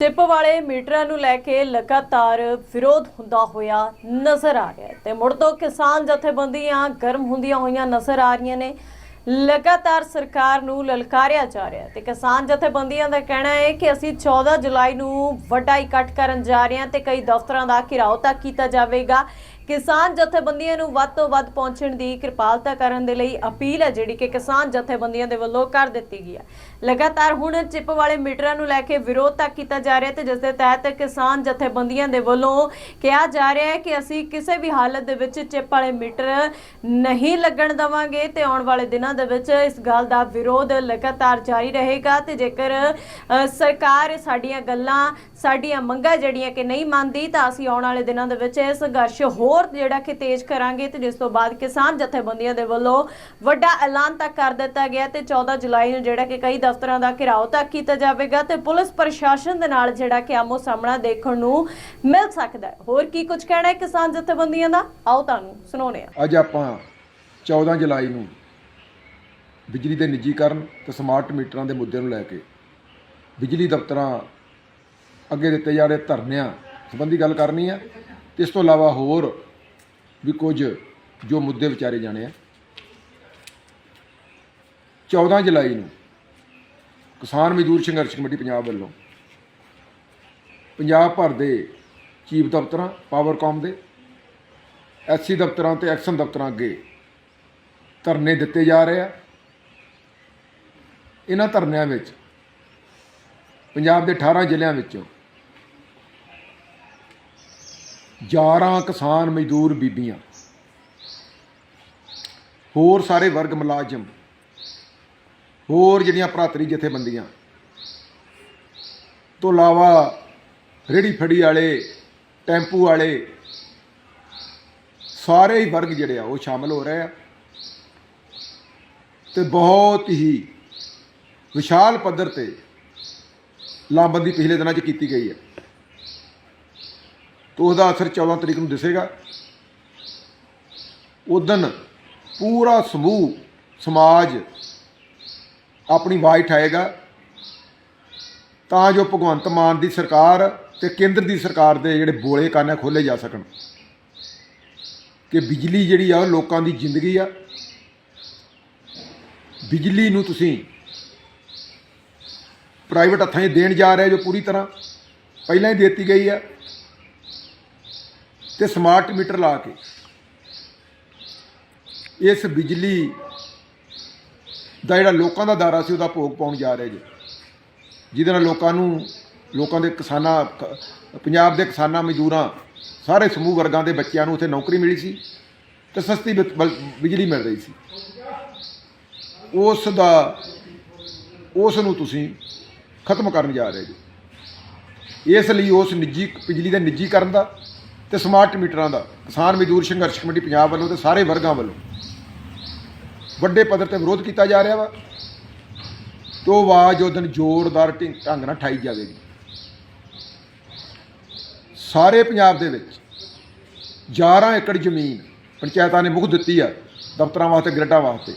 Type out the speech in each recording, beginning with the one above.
Tip ਵਾਲੇ ਮੀਟਰਾਂ ਨੂੰ ਲੈ ਕੇ ਲਗਾਤਾਰ ਵਿਰੋਧ ਹੁੰਦਾ ਹੋਇਆ ਨਜ਼ਰ ਆ ਰਿਹਾ ਹੈ ਤੇ ਮੁੜ ਤੋਂ ਕਿਸਾਨ ਜਥੇਬੰਦੀਆਂ ਗਰਮ ਹੁੰਦੀਆਂ ਹੋਈਆਂ ਨਜ਼ਰ ਆ ਰਹੀਆਂ ਨੇ। ਲਗਾਤਾਰ ਸਰਕਾਰ ਨੂੰ ਲਲਕਾਰਿਆ ਜਾ ਰਿਹਾ ਹੈ ਤੇ ਕਿਸਾਨ ਜਥੇਬੰਦੀਆਂ ਦਾ ਕਹਿਣਾ ਹੈ ਕਿ ਅਸੀਂ 14 ਜੁਲਾਈ ਨੂੰ ਵੱਡਾ ਇਕੱਠ ਕਰਨ ਜਾ ਰਹੇ ਹਾਂ ਤੇ ਕਈ ਦਫ਼ਤਰਾਂ ਦਾ ਘਿਰਾਓ ਤੱਕ ਕੀਤਾ ਜਾਵੇਗਾ। ਕਿਸਾਨ ਜਥੇਬੰਦੀਆਂ ਨੂੰ ਵੱਧ ਤੋਂ ਵੱਧ ਪਹੁੰਚਣ ਦੀ ਕਿਰਪਾਲਤਾ ਕਰਨ ਦੇ ਲਈ ਅਪੀਲ ਹੈ, ਜਿਹੜੀ ਕਿ ਕਿਸਾਨ ਜਥੇਬੰਦੀਆਂ ਦੇ ਵੱਲੋਂ ਕਰ ਦਿੱਤੀ ਗਈ ਹੈ। ਲਗਾਤਾਰ ਹੁਣ ਚਿੱਪ ਵਾਲੇ ਮੀਟਰਾਂ ਨੂੰ ਲੈ ਕੇ ਵਿਰੋਧ ਤੱਕ ਕੀਤਾ ਜਾ ਰਿਹਾ ਤੇ ਜਿਸ ਦੇ ਤਹਿਤ ਕਿਸਾਨ ਜਥੇਬੰਦੀਆਂ ਦੇ ਵੱਲੋਂ ਕਿਹਾ ਜਾ ਰਿਹਾ ਹੈ ਕਿ ਅਸੀਂ ਕਿਸੇ ਵੀ ਹਾਲਤ ਦੇ ਵਿੱਚ ਚਿੱਪ ਵਾਲੇ ਮੀਟਰ ਨਹੀਂ ਲੱਗਣ ਦਵਾਂਗੇ ਤੇ ਆਉਣ ਵਾਲੇ ਦਿਨਾਂ ਦੇ ਵਿੱਚ ਇਸ ਗੱਲ ਦਾ ਵਿਰੋਧ ਲਗਾਤਾਰ ਜਾਰੀ ਰਹੇਗਾ ਤੇ ਜੇਕਰ ਸਰਕਾਰ ਸਾਡੀਆਂ ਗੱਲਾਂ, ਸਾਡੀਆਂ ਮੰਗਾਂ ਜਿਹੜੀਆਂ ਕਿ ਨਹੀਂ ਮੰਨਦੀ ਤਾਂ ਅਸੀਂ ਆਉਣ ਵਾਲੇ ਦਿਨਾਂ ਦੇ ਵਿੱਚ ਇਹ ਸੰਘਰਸ਼ ਹੋਰ ਜਿਹੜਾ ਕਿ ਤੇਜ਼ ਕਰਾਂਗੇ ਤੇ ਜਿਸ ਤੋਂ ਬਾਅਦ ਕਿਸਾਨ ਜਥੇਬੰਦੀਆਂ ਦੇ ਵੱਲੋਂ ਵੱਡਾ ਐਲਾਨ ਤੱਕ ਕਰ ਦਿੱਤਾ ਗਿਆ ਤੇ 14 ਜੁਲਾਈ ਨੂੰ ਜਿਹੜਾ ਕਿ ਕਈ ਦਫ਼ਤਰਾਂ ਦਾ ਘਿਰਾਓ ਤੱਕ ਕੀਤਾ ਜਾਵੇਗਾ ਤੇ ਪੁਲਿਸ ਪ੍ਰਸ਼ਾਸਨ ਦੇ ਨਾਲ ਜਿਹੜਾ ਕਿ ਆਮੋ ਸਾਹਮਣਾ ਦੇਖਣ ਨੂੰ ਮਿਲ ਸਕਦਾ ਹੈ। ਹੋਰ ਕੀ ਕੁਝ ਕਹਿਣਾ ਹੈ ਕਿਸਾਨ ਜਥੇਬੰਦੀਆਂ ਦਾ? ਆਓ ਤੁਹਾਨੂੰ ਸੁਣਾਉਂਦੇ ਹਾਂ। ਅੱਜ ਆਪਾਂ 14 ਜੁਲਾਈ ਨੂੰ ਬਿਜਲੀ ਦੇ ਨਿੱਜੀਕਰਨ ਤੇ ਸਮਾਰਟ ਮੀਟਰਾਂ ਦੇ ਮੁੱਦੇ ਨੂੰ ਲੈ ਕੇ ਬਿਜਲੀ ਦਫ਼ਤਰਾਂ ਅੱਗੇ ਦਿੱਤੇ ਜਾ ਰਹੇ ਧਰਨਿਆਂ ਸੰਬੰਧੀ ਗੱਲ ਕਰਨੀ ਹੈ ਇਸ ਤੋਂ ਇਲਾਵਾ ਹੋਰ ਵੀ ਕੁਝ ਜੋ ਮੁੱਦੇ ਵਿਚਾਰੇ ਜਾਣੇ ਆ। 14 ਜੁਲਾਈ ਨੂੰ ਕਿਸਾਨ ਮਜ਼ਦੂਰ ਸੰਘਰਸ਼ ਕਮੇਟੀ ਪੰਜਾਬ ਵੱਲੋਂ ਪੰਜਾਬ ਭਰ ਦੇ ਚੀਫ ਦਫ਼ਤਰਾਂ ਪਾਵਰਕਾਮ ਦੇ ਐਸਸੀ ਦਫ਼ਤਰਾਂ ਤੇ ਐਕਸ਼ਨ ਦਫ਼ਤਰਾਂ ਅੱਗੇ ਧਰਨੇ ਦਿੱਤੇ ਜਾ ਰਹੇ ਆ। ਇਹਨਾਂ ਧਰਨਿਆਂ ਵਿੱਚ ਪੰਜਾਬ ਦੇ 18 ਜ਼ਿਲ੍ਹਿਆਂ ਵਿੱਚੋਂ 11 ਕਿਸਾਨ ਮਜ਼ਦੂਰ ਬੀਬੀਆਂ। ਹੋਰ ਸਾਰੇ ਵਰਗ ਮੁਲਾਜ਼ਮ। ਹੋਰ ਜਿਹੜੀਆਂ ਭਰਾਤਰੀ ਜਥੇਬੰਦੀਆਂ। ਤੋਂ ਇਲਾਵਾ ਰੇੜੀ ਫੜੀ ਵਾਲੇ, ਟੈਂਪੂ ਵਾਲੇ, ਸਾਰੇ ਹੀ ਵਰਗ ਜਿਹੜੇ ਆ, ਉਹ ਸ਼ਾਮਲ ਹੋ ਰਹੇ ਆ। ਤੇ ਬਹੁਤ ਹੀ ਵਿਸ਼ਾਲ ਪੱਧਰ ਤੇ ਲਾਮਬੰਦੀ ਪਿਛਲੇ ਦਿਨਾਂ 'ਚ ਕੀਤੀ ਗਈ ਹੈ ਤੇ ਉਹਦਾ ਅਸਰ 14 ਤਰੀਕ ਨੂੰ ਦਿਸੇਗਾ। ਉਦਨ ਪੂਰਾ ਸਮੂਹ, ਸਮਾਜ ਆਪਣੀ ਆਵਾਜ਼ ਉਠਾਏਗਾ। ਤਾਂ ਜੋ ਭਗਵੰਤ ਮਾਨ ਦੀ ਸਰਕਾਰ ਤੇ ਕੇਂਦਰ ਦੀ ਸਰਕਾਰ ਦੇ ਜਿਹੜੇ ਬੋਲੇ ਕੰਨ ਖੋਲੇ ਜਾ ਸਕਣ। ਕਿ ਬਿਜਲੀ ਜਿਹੜੀ ਆ, ਉਹ ਲੋਕਾਂ ਦੀ ਜ਼ਿੰਦਗੀ ਆ। ਬਿਜਲੀ ਨੂੰ ਤੁਸੀਂ ਪ੍ਰਾਈਵੇਟ ਹੱਥਾਂ 'ਚ ਦੇਣ ਜਾ ਰਹੇ ਜੋ ਪੂਰੀ ਤਰ੍ਹਾਂ। ਪਹਿਲਾਂ ਹੀ ਦੇ ਦਿੱਤੀ ਗਈ ਆ। ਤੇ ਸਮਾਰਟ ਮੀਟਰ ਲਾ ਕੇ ਇਸ ਬਿਜਲੀ ਦਾ ਜਿਹੜਾ ਲੋਕਾਂ ਦਾ ਦਾਰਾ ਸੀ, ਉਹਦਾ ਭੋਗ ਪਾਉਣ ਜਾ ਰਹੇ ਜੀ। ਜਿਹਦੇ ਨਾਲ ਲੋਕਾਂ ਨੂੰ, ਲੋਕਾਂ ਦੇ ਕਿਸਾਨਾਂ, ਕ- ਪੰਜਾਬ ਦੇ ਕਿਸਾਨਾਂ, ਮਜ਼ਦੂਰਾਂ, ਸਾਰੇ ਸਮੂਹ ਵਰਗਾਂ ਦੇ ਬੱਚਿਆਂ ਨੂੰ ਉੱਥੇ ਨੌਕਰੀ ਮਿਲੀ ਸੀ ਤੇ ਸਸਤੀ ਬਿਜਲੀ ਮਿਲ ਰਹੀ ਸੀ। ਉਸ ਦਾ, ਉਸ ਨੂੰ ਤੁਸੀਂ ਖਤਮ ਕਰਨ ਜਾ ਰਹੇ ਜੀ। ਇਸ ਲਈ ਉਸ ਨਿੱਜੀ, ਬਿਜਲੀ ਦੇ ਨਿੱਜੀਕਰਨ ਦਾ ਤੇ ਸਮਾਰਟ ਮੀਟਰਾਂ ਦਾ। ਕਿਸਾਨ ਮਜ਼ਦੂਰ ਸੰਘਰਸ਼ ਕਮੇਟੀ ਪੰਜਾਬ ਵੱਲੋਂ ਤੇ ਸਾਰੇ ਵਰਗਾਂ ਵੱਲੋਂ। ਵੱਡੇ ਪੱਧਰ ਤੇ ਵਿਰੋਧ ਕੀਤਾ ਜਾ ਰਿਹਾ ਵਾ। ਤੇ ਉਹ ਆਵਾਜ਼ ਉਹ ਦਿਨ ਜ਼ੋਰਦਾਰ ਢਿੰ- ਢੰਗ ਨਾਲ ਠਾਈ ਜਾਵੇਗੀ। ਸਾਰੇ ਪੰਜਾਬ ਦੇ ਵਿੱਚ 11 ਏਕੜ ਜ਼ਮੀਨ ਪੰਚਾਇਤਾਂ ਨੇ ਮੁੱਖ ਦਿੱਤੀ ਆ ਦਫ਼ਤਰਾਂ ਵਾਸਤੇ, ਗ੍ਰਿਡਾਂ ਵਾਸਤੇ।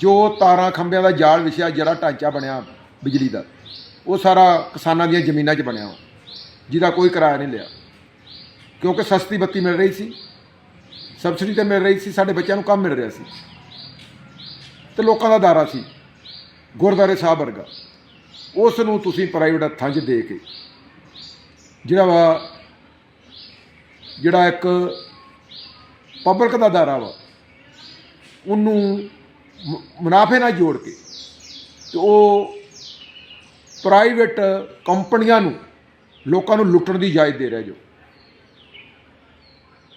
ਜੋ ਤਾਰਾਂ ਖੰਭਿਆਂ ਦਾ ਜਾਲ ਵਿਛਿਆ, ਜਿਹੜਾ ਢਾਂਚਾ ਬਣਿਆ ਬਿਜਲੀ ਦਾ, ਉਹ ਸਾਰਾ ਕਿਸਾਨਾਂ ਦੀਆਂ ਜ਼ਮੀਨਾਂ 'ਚ ਬਣਿਆ ਵਾ। ਜਿਹਦਾ ਕੋਈ ਕਿਰਾਇਆ ਨਹੀਂ ਲਿਆ। ਕਿਉਂਕਿ ਸਸਤੀ ਬੱਤੀ ਮਿਲ ਰਹੀ ਸੀ ਸਬਸਿਡੀ ਤੇ ਮਿਲ ਰਹੀ ਸੀ, ਸਾਡੇ ਬੱਚਿਆਂ ਨੂੰ ਕੰਮ ਮਿਲ ਰਿਹਾ ਸੀ। ਤੇ ਲੋਕਾਂ ਦਾ ਦਾਰਾ ਸੀ ਗੁਰਦਾਰੇ ਸਾਹਿਬ ਵਰਗਾ। ਉਸ ਨੂੰ ਤੁਸੀਂ ਪ੍ਰਾਈਵੇਟ ਹੱਥਾਂ 'ਚ ਦੇ ਕੇ, ਜਿਹੜਾ ਵਾ, ਜਿਹੜਾ ਇੱਕ ਪਬਲਿਕ ਦਾ ਦਾਰਾ ਵਾ, ਉਹਨੂੰ ਮੁਨਾਫੇ ਨਾਲ ਜੋੜ ਕੇ ਤੇ ਉਹ ਪ੍ਰਾਈਵੇਟ ਕੰਪਨੀਆਂ ਨੂੰ, ਲੋਕਾਂ ਨੂੰ ਲੁੱਟਣ ਦੀ ਇਜਾਜ਼ਤ ਦੇ ਰਿਹਾ ਜੋ।